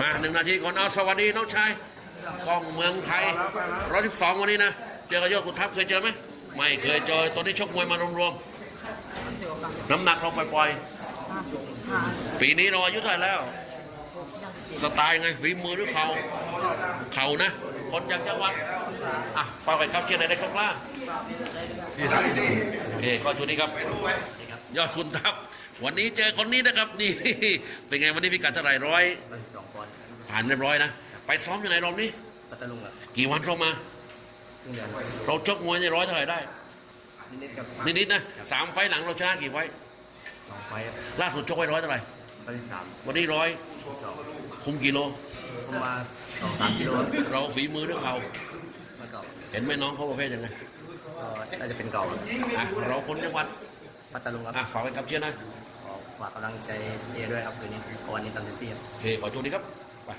มาหนึ่งนาทีก่อนเอาสวัสดีน้องชายกล้องเมืองไทยร้อยสิบสองวันนี้นะ เจอกับยอดขุนทัพเคยเจอไหมไม่เคยเจอตอนนี้ชกมวยมารวมๆน้ำหนักเราปล่อยๆปีนี้เราอายุเท่าไหร่แล้ว สไตล์ไงฝีมือหรือเข่าเข่านะ คนจากจังหวัดอะฝากไปครับเชียร์ไหนได้ครับล่าโอเคขอชุดนี้ครับ ยอดคุณทัพ วันนี้เจอคนนี้นะครับ นี่ เป็นไงวันนี้พิกัดเท่าไหร่ร้อยมันสองปอนด์ผ่านเรียบร้อยนะ ไปซ้อมยังไงรอบนี้ปัตตาลุงอะกี่วันเข้ามาครึ่งเดือนเราชกมวยในร้อยเท่าไหร่ได้นิดๆกับนิดๆนะสามไฟต์หลังเราชนะกี่ไฟต์สองไฟล์ล่าสุดชกไว้ร้อยเท่าไหร่ไฟล์ที่สามวันนี้ร้อยสองคุมกิโลผมมาสองสามกิโลเราฝีมือหรือเขาแล้วก็เห็นไหมน้องเขาประเภทยังไงก็น่าจะเป็นเก่าอะอะเราคนจังหวัด ปัตตาลุงครับอะฝากไว้กับเชียร์นะขอฝากกำลังใจเจด้วยครับคืนนี้วันนี้ทำเต็มที่ครับโอเคขอโชคดีครับไป